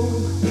home.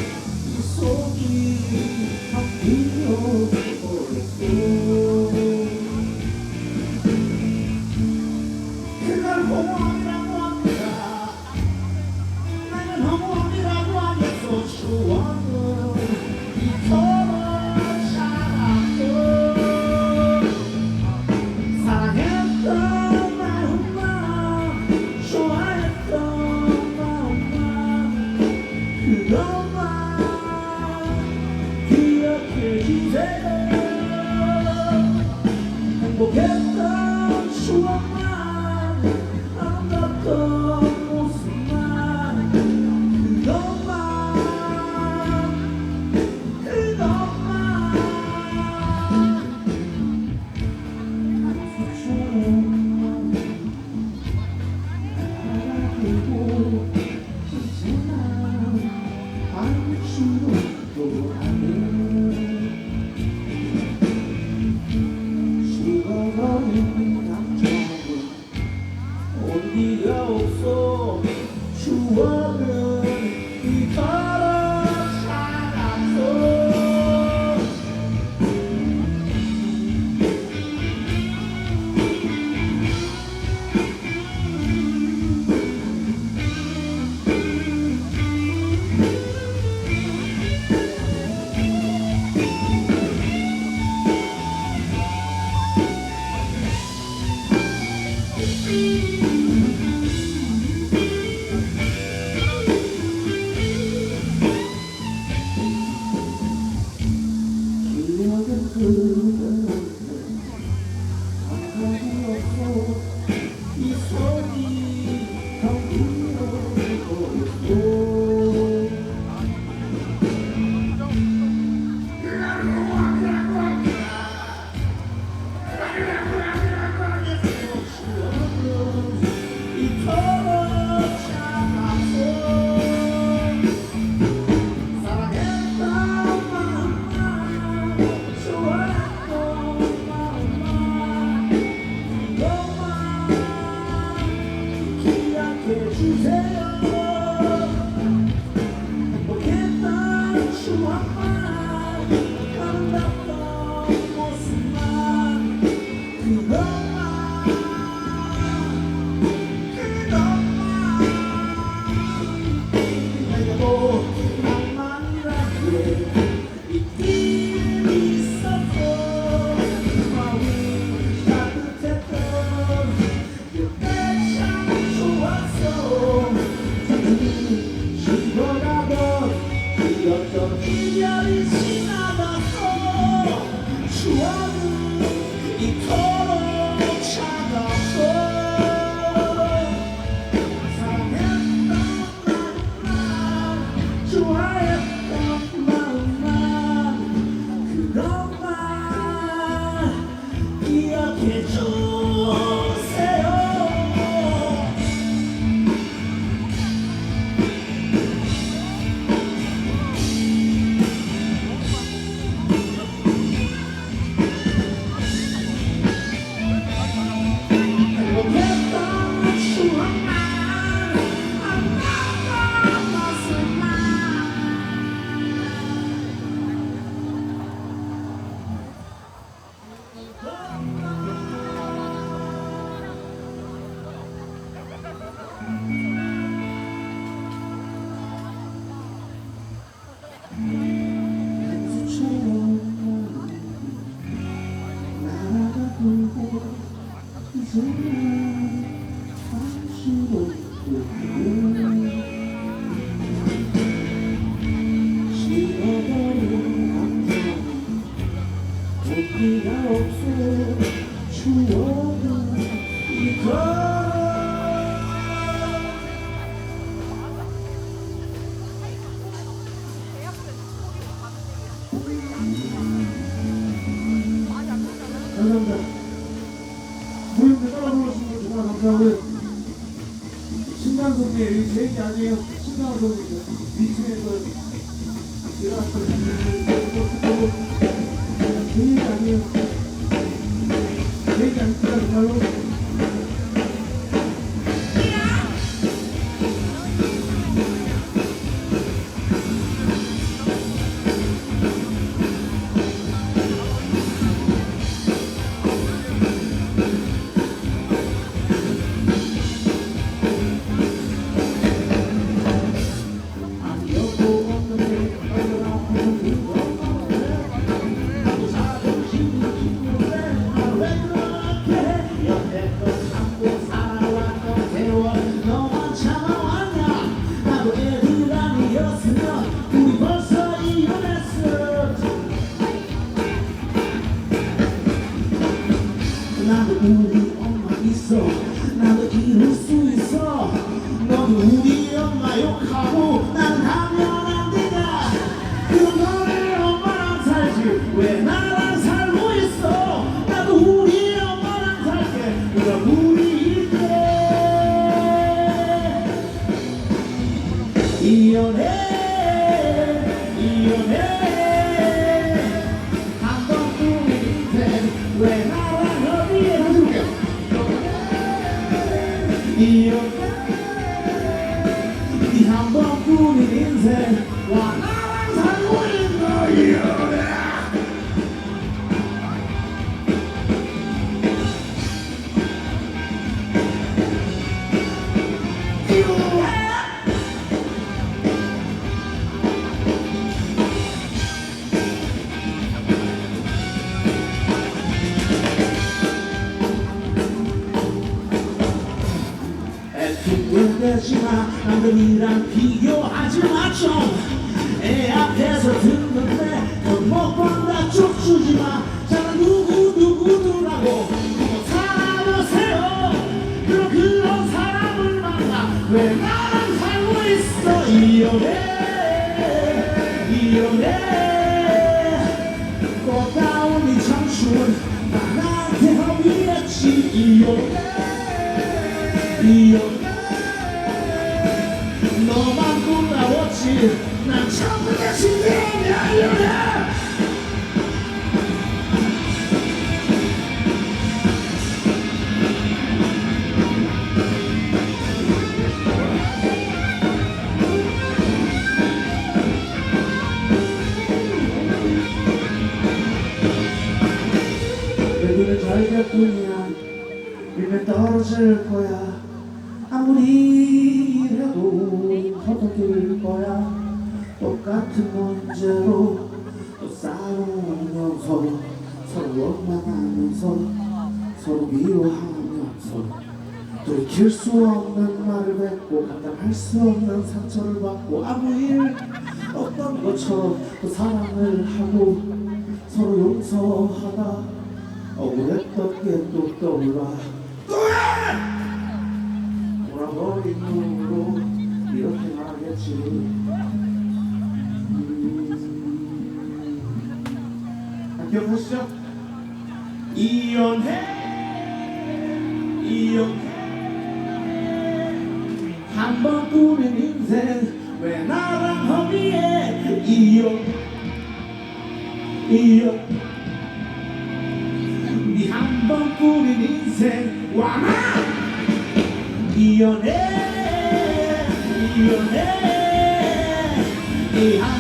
지었던 그녀의 시 Amém. 네가 없어 추억은 이거 감사합니다. 모임에 따라 불러주신 정말 감사하고요. 신강성님, 제 얘기 아니에요. 신강성님, 미팅에서 제가 한번 듣고 ที่กันเนี่ยที่กันเพื่อนเรา 우리 엄마 있어. 나도 이룰 수 있어. 너도 우리 엄마 욕하고 난 하면 안 그럼 너네 엄마랑 살지. 왜 나랑 살고 있어? 나도 우리 엄마랑 살게. 그럼 우리 이때 이혼해. 이혼해 이 지마 남들이랑 비교하지 마좀 여기는 절벽뿐이야. 밀면 떨어질 거야. 아무리 일해도 허덕일 거야 똑같은 문제로 또 싸우면서 서로 원망하면서 서로 위로하면서 돌이킬 수 없는 말을 뱉고 감당할 수 없는 상처를 받고 아무 일 없던 것처럼 또 사랑을 하고 서로 용서하다 억울했던 게또 떠올라. 돌아버린 눈으로 이렇게 말하겠지 기억하시죠? 이혼해 이혼해. 한 번뿐인 인생 왜 나랑 허비해? 이혼 이혼 네한 번뿐인 인생 와나 이혼해 이혼해. 이한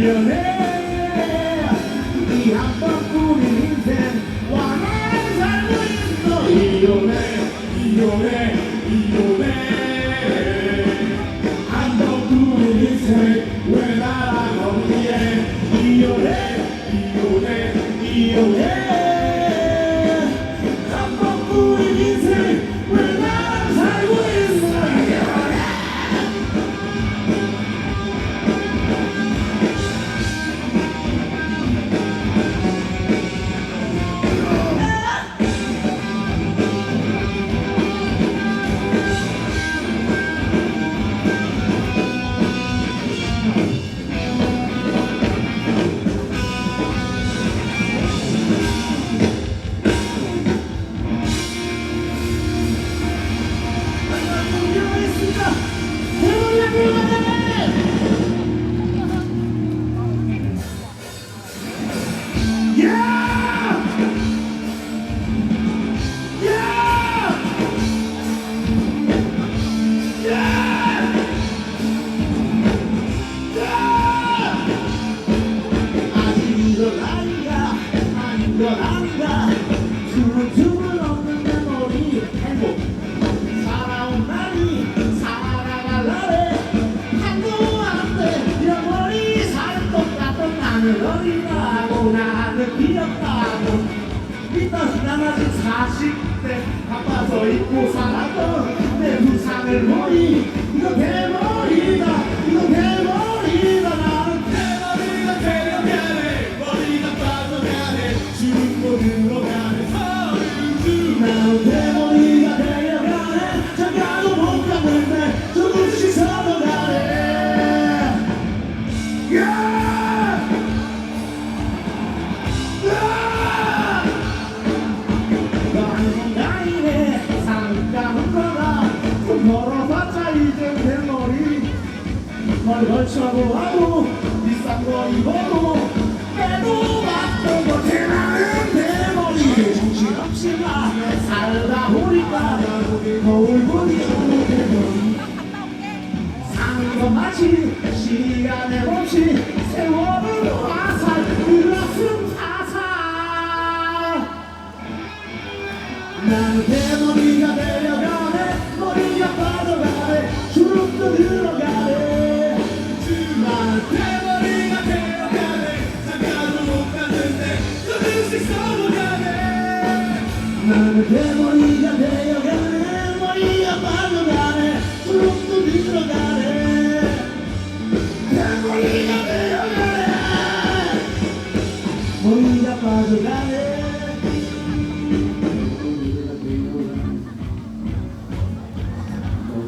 이혼해 이 한 번뿐인 인생 와 나랑 살고 있어 이혼해 이혼해 아직 40대 바빠서 잊고 살았던 내 부상을 보니 이거 대 거울 보기 오늘은 사는 건 마치 아,